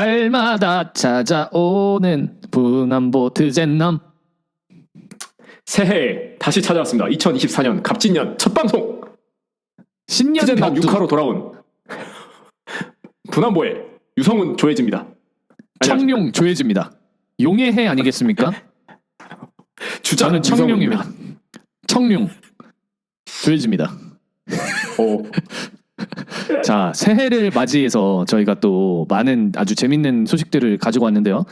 날마다 찾아오는 분한보 트젠남 새해 다시 찾아왔습니다. 2024년 갑진년 첫 방송 신년 격투 6화로 돌아온 분한보의 유성훈 조혜지입니다. 청룡 조혜지입니다. 용의 해 아니겠습니까? 주자 저는 청룡입니다. 청룡 조혜지입니다. 어, 자 새해를 맞이해서 저희가 또 많은 아주 재밌는 소식들을 가지고 왔는데요.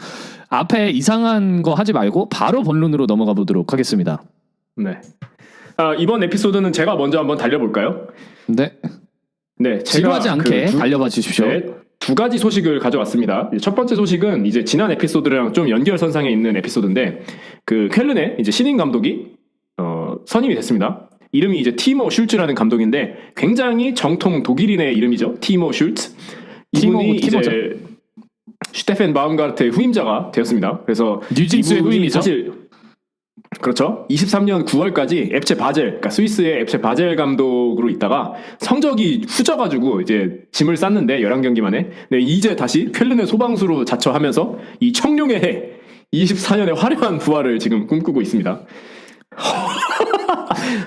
앞에 이상한 거 하지 말고 바로 본론으로 넘어가 보도록 하겠습니다. 네. 아, 이번 에피소드는 제가 먼저 한번 달려볼까요? 네, 네, 제가 지루하지 않게 그 두- 달려봐 주십시오. 네, 두 가지 소식을 가져왔습니다. 첫 번째 소식은 이제 지난 에피소드랑 좀 연결선상에 있는 에피소드인데 그 쾰른의 이제 신인 감독이 어, 선임이 됐습니다. 이름이 이제 티모 슐츠라는 감독인데 굉장히 정통 독일인의 이름이죠. 티모 슐츠. 이분이. 이제 슈테펜 바움가르트의 후임자가 되었습니다. 그래서 뉴진스의 후임이죠. 사실 그렇죠. 23년 9월까지 앱체 바젤, 그러니까 스위스의 앱체 바젤 감독으로 있다가 성적이 후져가지고 이제 짐을 쌌는데 11경기 만에. 네, 이제 다시 쾰른의 소방수로 자처하면서 이 청룡의 해 24년의 화려한 부활을 지금 꿈꾸고 있습니다.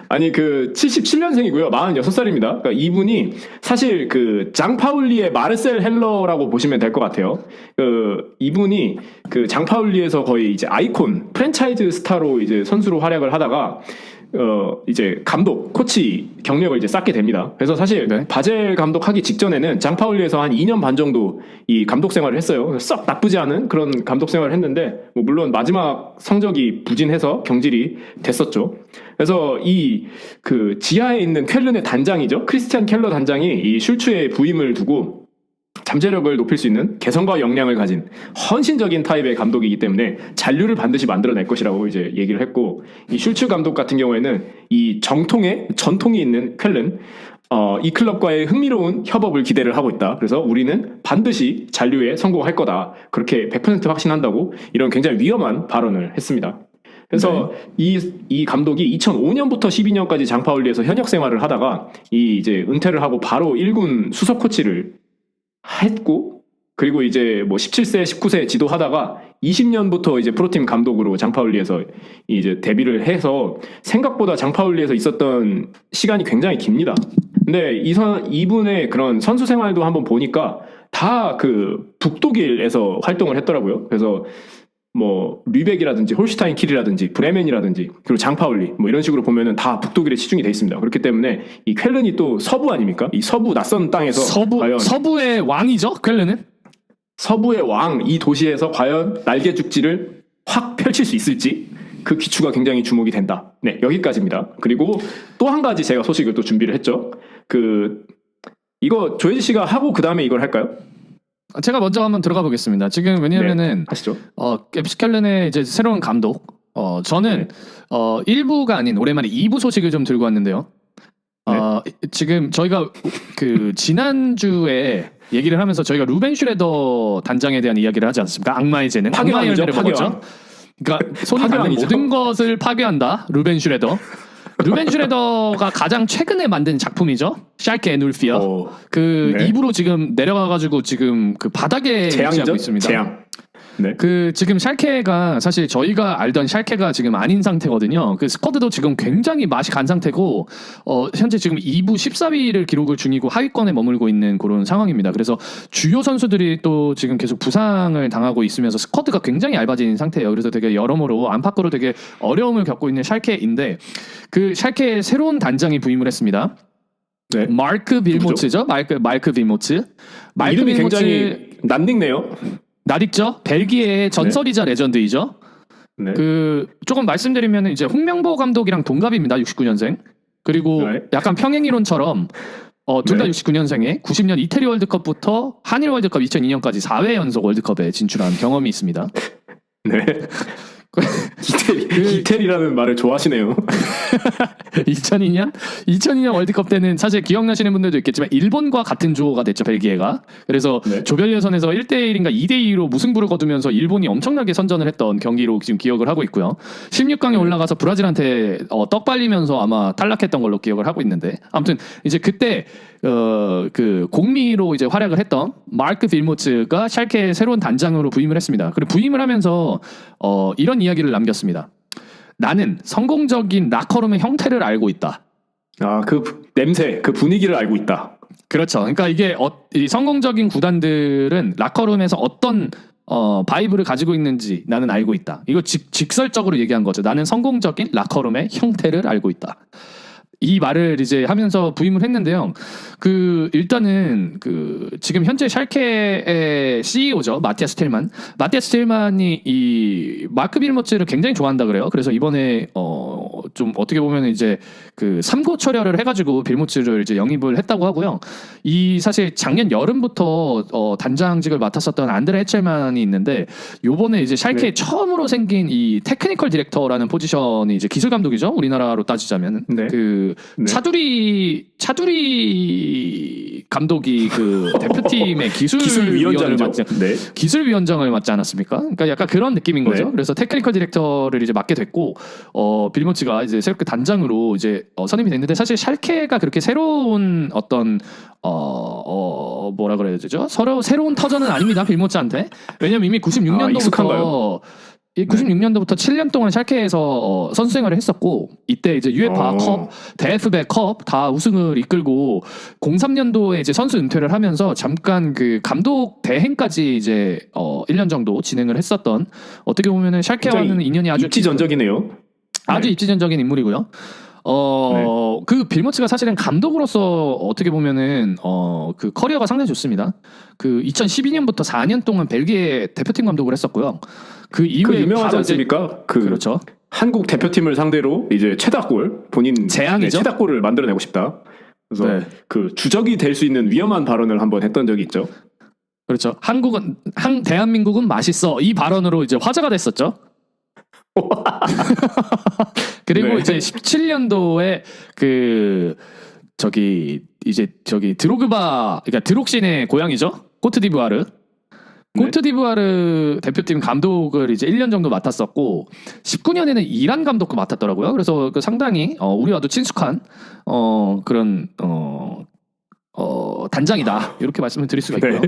아니 그 77년생이고요. 46살입니다. 그러니까 이분이 사실 그 장파울리의 마르셀 헬러라고 보시면 될 것 같아요. 그 이분이 그 장파울리에서 거의 이제 아이콘 프랜차이즈 스타로 이제 선수로 활약을 하다가 어 이제 감독 코치 경력을 이제 쌓게 됩니다. 그래서 사실 네. 바젤 감독하기 직전에는 장파울리에서 한 2년 반 정도 이 감독 생활을 했어요. 썩 나쁘지 않은 그런 감독 생활을 했는데 뭐 물론 마지막 성적이 부진해서 경질이 됐었죠. 그래서 이 그 지하에 있는 쾰른의 단장이죠. 크리스티안 켈러 단장이 이 슐츠의 부임을 두고 잠재력을 높일 수 있는 개성과 역량을 가진 헌신적인 타입의 감독이기 때문에 잔류를 반드시 만들어낼 것이라고 이제 얘기를 했고 이 슐츠 감독 같은 경우에는 이 정통의 전통이 있는 쾰른 어, 이 클럽과의 흥미로운 협업을 기대를 하고 있다. 그래서 우리는 반드시 잔류에 성공할 거다. 그렇게 100% 확신한다고 이런 굉장히 위험한 발언을 했습니다. 그래서 이, 이 감독이 2005년부터 12년까지 장파울리에서 현역 생활을 하다가 이 이제 은퇴를 하고 바로 1군 수석 코치를 했고 그리고 이제 뭐 17세, 19세 지도하다가 20년부터 이제 프로팀 감독으로 장파울리에서 이제 데뷔를 해서 생각보다 장파울리에서 있었던 시간이 굉장히 깁니다. 근데 이선 이분의 그런 선수 생활도 한번 보니까 다 그 북독일에서 활동을 했더라고요. 그래서 뭐 류벡이라든지 홀슈타인 킬이라든지 브레멘이라든지 그리고 장파울리 뭐 이런 식으로 보면은 다 북독일에 치중이 돼 있습니다. 그렇기 때문에 이 쾰른이 또 서부 아닙니까? 이 서부 낯선 땅에서 서부 서부의 왕이죠 쾰른은 서부의 왕 이 도시에서 과연 날개 죽지를 확 펼칠 수 있을지 그 기추가 굉장히 주목이 된다. 네 여기까지입니다. 그리고 또 한 가지 제가 소식을 또 준비를 했죠. 그 이거 조혜지 씨가 하고 그 다음에 이걸 할까요? 제가 먼저 한번 들어가 보겠습니다. 지금 왜냐면은 하시죠. 어 앱스켈른의 이제 새로운 감독 어 저는 네. 어 1부가 아닌 오랜만에 2부 소식을 좀 들고 왔는데요. 어 지금 저희가 그 지난주에 얘기를 하면서 저희가 루벤 슈레더 단장에 대한 이야기를 하지 않습니까? 악마의 재능, 악마의 파괴왕이죠, 열매를 파괴왕. 먹었죠. 그러니까 손이 닿는 파괴왕이죠. 모든 것을 파괴한다. 루벤 슈레더. 루벤 슈레더가 가장 최근에 만든 작품이죠. 샬케 누르피어. 어, 그 네. 2부로 지금 내려가가지고 지금 그 바닥에 위치하고 재앙이죠. 있습니다. 재앙. 네. 그 지금 샬케가 사실 저희가 알던 샬케가 지금 아닌 상태거든요. 그 스쿼드도 지금 굉장히 맛이 간 상태고 어 현재 지금 2부 14위를 기록을 중이고 하위권에 머물고 있는 그런 상황입니다. 그래서 주요 선수들이 또 지금 계속 부상을 당하고 있으면서 스쿼드가 굉장히 얇아진 상태예요. 그래서 되게 여러모로 안팎으로 되게 어려움을 겪고 있는 샬케인데 그 샬케의 새로운 단장이 부임을 했습니다. 네. 마크 빌모츠죠? 마크 마크 빌모츠. 마크 이름이 빌모츠 굉장히 낯익네요. 낯익죠? 벨기에의 전설이자 레전드이죠. 네. 그 조금 말씀드리면 이제 홍명보 감독이랑 동갑입니다. 69년생. 그리고 네. 약간 평행 이론처럼 어, 둘다 네. 69년생에 90년 이태리 월드컵부터 한일 월드컵 2002년까지 4회 연속 월드컵에 진출한 경험이 있습니다. 네. 그 이태리라는 말을 좋아하시네요. 2002년 2002년 월드컵 때는 사실 기억나시는 분들도 있겠지만 일본과 같은 조가 됐죠 벨기에가 그래서 네. 조별 예선에서 1대 1인가 2대 2로 무승부를 거두면서 일본이 엄청나게 선전을 했던 경기로 지금 기억을 하고 있고요 16강에 올라가서 브라질한테 어, 떡 발리면서 아마 탈락했던 걸로 기억을 하고 있는데 아무튼 이제 그때 어, 그 공미로 이제 활약을 했던 마크 빌모츠가 샬케의 새로운 단장으로 부임을 했습니다. 그리고 부임을 하면서 어, 이런 이야기를 남겼습니다. 나는 성공적인 라커룸의 형태를 알고 있다. 아, 그 부- 냄새, 그 분위기를 알고 있다. 그렇죠. 그러니까 이게 어, 이 성공적인 구단들은 라커룸에서 어떤 어, 바이브를 가지고 있는지 나는 알고 있다. 이거 직, 직설적으로 얘기한 거죠. 나는 성공적인 라커룸의 형태를 알고 있다. 이 말을 이제 하면서 부임을 했는데요. 그 일단은 그 지금 현재 샬케의 CEO죠 마티아스 텔만. 마티아스 텔만이 이 마크 빌모츠를 굉장히 좋아한다 그래요. 그래서 이번에 어 좀 어떻게 보면 이제 그 삼고 철혈을 해가지고 빌모츠를 이제 영입을 했다고 하고요. 이 사실 작년 여름부터 어 단장직을 맡았었던 안드레 해첼만이 있는데 요번에 이제 샬케 네. 처음으로 생긴 이 테크니컬 디렉터라는 포지션이 이제 기술 감독이죠. 우리나라로 따지자면 네. 그 네. 차두리 차두리 감독이 그 대표팀의 기술위원을 맡지 기술위원장이죠. 네. 기술위원장을 맡지 않았습니까? 그러니까 약간 그런 느낌인 거죠. 네. 그래서 테크니컬 디렉터를 이제 맡게 됐고 어 빌모츠가 이제 새롭게 단장으로 이제 어, 선임이 됐는데 사실 샬케가 그렇게 새로운 어떤 어, 어 뭐라 그래야 되죠? 서로 새로운 터전은 아닙니다. 빌모츠한테. 왜냐면 이미 아, 익숙한가요? 96년도부터 이 96년도부터 7년 동안 샬케에서 어, 선수 생활을 했었고 이때 이제 유에파 어. 컵, 대프배 컵다 우승을 이끌고 03년도에 이제 선수 은퇴를 하면서 잠깐 그 감독 대행까지 이제 어 1년 정도 진행을 했었던 어떻게 보면은 샬케와는 인연이 아주 입지전적이네요. 아주 네. 입지전적인 인물이고요. 어, 그 빌모츠가 사실은 감독으로서 어떻게 보면은 어, 그 커리어가 상당히 좋습니다. 그 2012년부터 4년 동안 벨기에 대표팀 감독을 했었고요. 그그 이후에 유명하지 바로 이제- 않습니까? 그 그렇죠. 한국 대표팀을 상대로 이제 최다골 본인 재앙이죠? 네, 최다골을 만들어내고 싶다. 그래서 네. 그 주적이 될 수 있는 위험한 발언을 한번 했던 적이 있죠. 그렇죠. 한국은 한 대한민국은 맛있어 이 발언으로 이제 화제가 됐었죠. 그리고 네. 이제 17년도에 그 저기 이제 저기 드로그바 그러니까 드록신의 고향이죠. 코트디부아르. 네. 코트디부아르 대표팀 감독을 이제 1년 정도 맡았었고 19년에는 이란 감독도 맡았더라고요. 그래서 그 상당히 어, 우리와도 친숙한 어, 그런 어, 어, 단장이다 이렇게 말씀을 드릴 수가 있고요.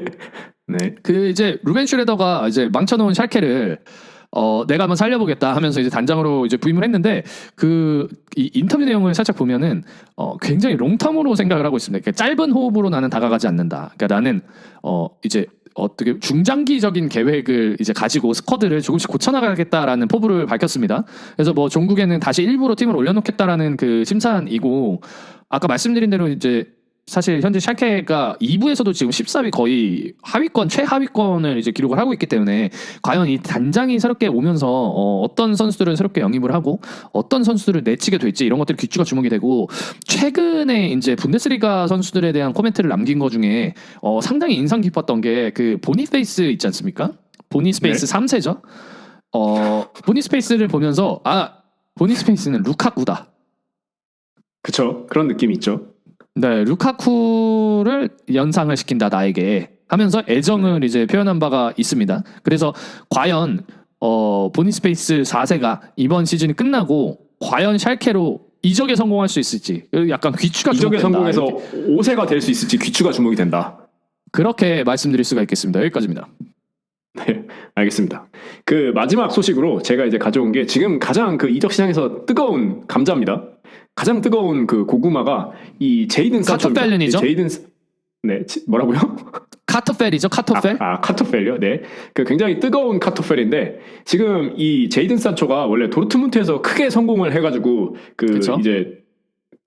네. 네. 그 이제 루벤 슈레더가 이제 망쳐놓은 샬케를 어 내가 한번 살려보겠다 하면서 이제 단장으로 이제 부임을 했는데 그 이 인터뷰 내용을 살짝 보면은 어 굉장히 롱텀으로 생각을 하고 있습니다. 그러니까 짧은 호흡으로 나는 다가가지 않는다. 그러니까 나는 어 이제 어떻게 중장기적인 계획을 이제 가지고 스쿼드를 조금씩 고쳐나가겠다라는 포부를 밝혔습니다. 그래서 뭐 종국에는 다시 일부러 팀을 올려놓겠다라는 그 심산이고 아까 말씀드린 대로 이제 사실 현재 샬케가 2부에서도 지금 14위 거의 하위권 최하위권을 이제 기록을 하고 있기 때문에 과연 이 단장이 새롭게 오면서 어, 떤 선수들을 새롭게 영입을 하고 어떤 선수들을 내치게 될지 이런 것들이 귀추가 주목이 되고 최근에 이제 분데스리가 선수들에 대한 코멘트를 남긴 것 중에 어, 상당히 인상 깊었던 게 그 보니페이스 있지 않습니까? 보니스페이스 3세죠. 어, 보니스페이스를 보면서 아 보니스페이스는 루카쿠다. 그쵸. 그런 느낌이 있죠. 네, 루카쿠를 연상을 시킨다 나에게 하면서 애정을 이제 표현한 바가 있습니다. 그래서 과연 어 보니스페이스 4세가 이번 시즌이 끝나고 과연 샬케로 이적에 성공할 수 있을지 약간 귀추가 이적에 주목된다. 성공해서 이렇게. 5세가 될 수 있을지 귀추가 주목이 된다. 그렇게 말씀드릴 수가 있겠습니다. 여기까지입니다. 네, 알겠습니다. 그 마지막 소식으로 제가 이제 가져온 게 지금 가장 그 이적 시장에서 뜨거운 감자입니다. 가장 뜨거운 그 고구마가 이 제이든 산초. 카토펠린이죠? 제이든 스- 네, 지- 뭐라고요? 카토펠이죠, 카토펠. 아, 아, 카토펠이요? 네. 그 굉장히 뜨거운 카토펠인데 지금 이 제이든 산초가 원래 도르트문트에서 크게 성공을 해가지고 그 그쵸? 이제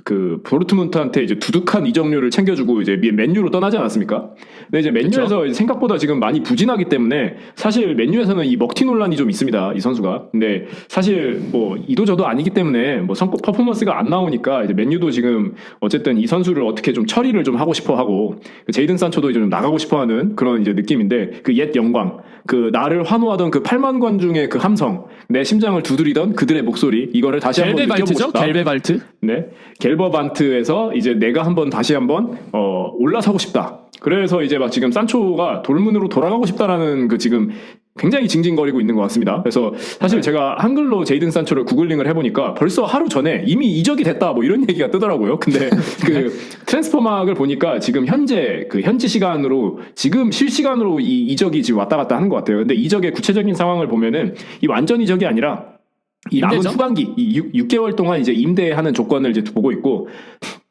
그 도르트문트한테 이제 두둑한 이적료를 챙겨주고 이제 맨유로 떠나지 않았습니까? 근데 이제 맨유에서 이제 생각보다 지금 많이 부진하기 때문에 사실 맨유에서는 이 먹튀 논란이 좀 있습니다. 이 선수가. 근데 사실 뭐 이도저도 아니기 때문에 뭐 성과 퍼포먼스가 안 나오니까 이제 맨유도 지금 어쨌든 이 선수를 어떻게 좀 처리를 좀 하고 싶어 하고 그 제이든 산초도 이제 좀 나가고 싶어 하는 그런 이제 느낌인데 그 옛 영광 그 나를 환호하던 그 8만 관 중의 그 함성 내 심장을 두드리던 그들의 목소리 이거를 다시 한번 느껴보고 겔베발트죠, 싶다. 겔베발트. 네. 겔 버반트에서 이제 내가 한번 다시 한번 어 올라서고 싶다. 그래서 이제 막 지금 산초가 돌문으로 돌아가고 싶다라는 그 지금 굉장히 징징거리고 있는 것 같습니다. 그래서 사실 제가 한글로 제이든 산초를 구글링을 해보니까 벌써 하루 전에 이미 이적이 됐다 뭐 이런 얘기가 뜨더라고요. 근데 그 트랜스포막을 보니까 지금 현재 그 현지 시간으로 지금 실시간으로 이 이적이 지금 왔다 갔다 하는 것 같아요. 근데 이적의 구체적인 상황을 보면은 이 완전 이적이 아니라 이 남은 임대죠? 후반기 이 6, 개월 동안 이제 임대하는 조건을 이제 보고 있고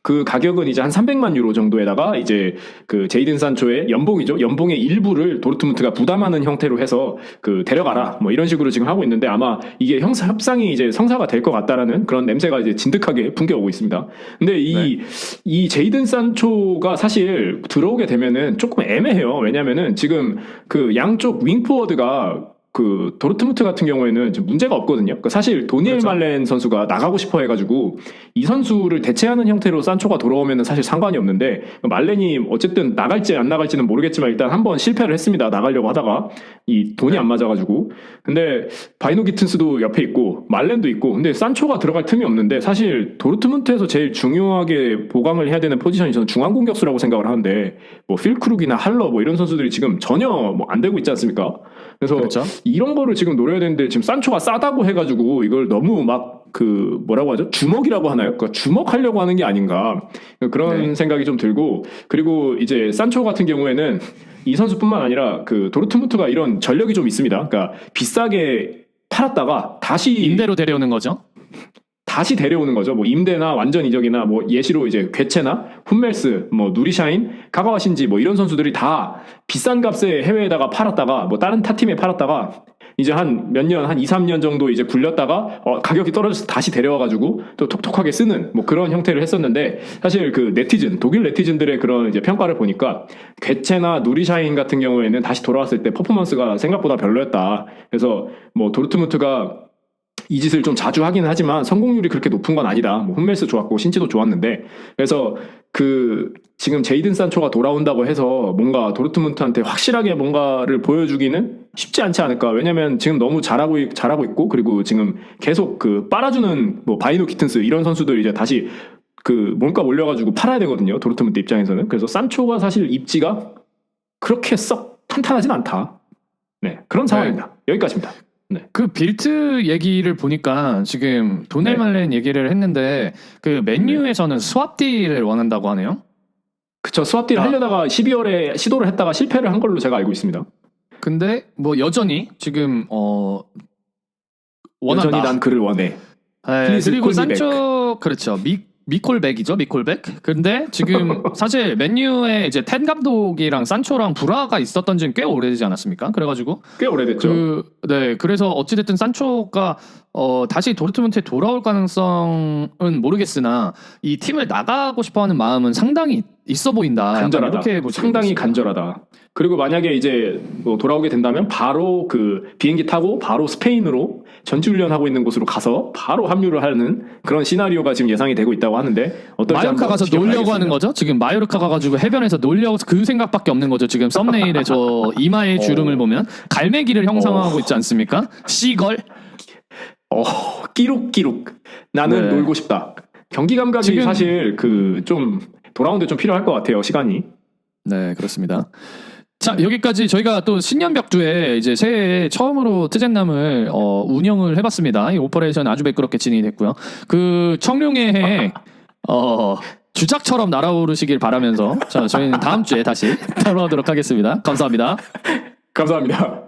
그 가격은 이제 한 300만 유로 정도에다가 이제 그 제이든 산초의 연봉이죠. 연봉의 일부를 도르트문트가 부담하는 형태로 해서 그 데려가라 뭐 이런 식으로 지금 하고 있는데 아마 이게 형사 협상이 이제 성사가 될 것 같다라는 그런 냄새가 이제 진득하게 풍겨오고 있습니다. 근데 이이 제이든 산초가 사실 들어오게 되면은 조금 애매해요. 왜냐면은 지금 그 양쪽 윙포워드가 그 도르트문트 같은 경우에는 좀 문제가 없거든요. 그러니까 사실 도니엘 그렇죠. 말렌 선수가 나가고 싶어 해가지고 이 선수를 대체하는 형태로 산초가 돌아오면 사실 상관이 없는데 말렌이 어쨌든 나갈지 안 나갈지는 모르겠지만 일단 한번 실패를 했습니다. 나가려고 하다가 이 돈이 안 맞아가지고 근데 바이노 기튼스도 옆에 있고 말렌도 있고 근데 산초가 들어갈 틈이 없는데 사실 도르트문트에서 제일 중요하게 보강을 해야 되는 포지션이 저는 중앙 공격수라고 생각을 하는데 뭐 필크룩이나 할러 뭐 이런 선수들이 지금 전혀 뭐 안 되고 있지 않습니까? 그래서 그렇죠. 이런 거를 지금 노려야 되는데 지금 산초가 싸다고 해가지고 이걸 너무 막 그 뭐라고 하죠 주먹이라고 하나요? 그러니까 주먹하려고 하는 게 아닌가 그런 네. 생각이 좀 들고 그리고 이제 산초 같은 경우에는 이 선수뿐만 아니라 그 도르트문트가 이런 전력이 좀 있습니다. 그러니까 비싸게 팔았다가 다시 임대로 데려오는 거죠. 다시 데려오는 거죠. 뭐 임대나 완전 이적이나 뭐 예시로 이제 괴체나 훈멜스, 뭐 누리샤인, 카가와 신지 뭐 이런 선수들이 다 비싼 값에 해외에다가 팔았다가 뭐 다른 타 팀에 팔았다가 이제 한 몇 년, 한 2, 3년 정도 이제 굴렸다가 어, 가격이 떨어져서 다시 데려와가지고 또 톡톡하게 쓰는 뭐 그런 형태를 했었는데 사실 그 네티즌, 독일 네티즌들의 그런 이제 평가를 보니까 괴체나 누리샤인 같은 경우에는 다시 돌아왔을 때 퍼포먼스가 생각보다 별로였다. 그래서 뭐 도르트문트가 이 짓을 좀 자주 하기는 하지만 성공률이 그렇게 높은 건 아니다. 뭐 홈멜스 좋았고 신지도 좋았는데 그래서 그 지금 제이든 산초가 돌아온다고 해서 뭔가 도르트문트한테 확실하게 뭔가를 보여주기는 쉽지 않지 않을까. 왜냐면 지금 너무 잘하고 있- 잘하고 있고 그리고 지금 계속 그 빨아주는 뭐 바이노 키튼스 이런 선수들 이제 다시 그 몸값 올려가지고 팔아야 되거든요. 도르트문트 입장에서는 그래서 산초가 사실 입지가 그렇게 썩 탄탄하진 않다. 네 그런 상황입니다. 여기까지입니다. 그 빌트 얘기를 보니까 지금 도넬 네. 말렌 얘기를 했는데 그 맨유에서는 스왑 딜을 원한다고 하네요. 그쵸 스왑 딜 아. 하려다가 12월에 시도를 했다가 실패를 한 걸로 제가 알고 있습니다. 근데 뭐 여전히 지금 어 원한다. 여전히 난 그를 원해. 네, 그리고 산초 그렇죠. 미 미콜백이죠, 미콜백. 근데 지금 사실 맨유에 이제 텐 감독이랑 산초랑 불화가 있었던 지는 꽤 오래되지 않았습니까? 그래가지고 꽤 오래됐죠. 그, 네, 그래서 어찌됐든 산초가 어, 다시 도르트문트에 돌아올 가능성은 모르겠으나 이 팀을 나가고 싶어하는 마음은 상당히 있어 보인다. 간절하다. 이렇게 상당히. 간절하다. 그리고 만약에 이제 뭐 돌아오게 된다면 바로 그 비행기 타고 바로 스페인으로 전지훈련 하고 있는 곳으로 가서 바로 합류를 하는 그런 시나리오가 지금 예상이 되고 있다고 하는데 어떨지 마요르카 가서 놀려고. 하는 거죠? 지금 마요르카 가가지고 해변에서 놀려고 그 생각밖에 없는 거죠. 지금 썸네일에 저 이마의 주름을 보면 갈매기를 형상화하고 있지 않습니까? 시걸. 어, 끼룩끼룩. 나는 네. 놀고 싶다. 경기 감각이 지금- 사실 그 좀 돌아오는데 좀 필요할 것 같아요. 시간이. 네, 그렇습니다. 자, 여기까지 저희가 또 신년벽두에 이제 새해에 처음으로 트젠남을 어, 운영을 해봤습니다. 이 오퍼레이션 아주 매끄럽게 진행이 됐고요. 그 청룡의 해, 어, 주작처럼 날아오르시길 바라면서 자, 저희는 다음 주에 다시 돌아오도록 하겠습니다. 감사합니다. 감사합니다.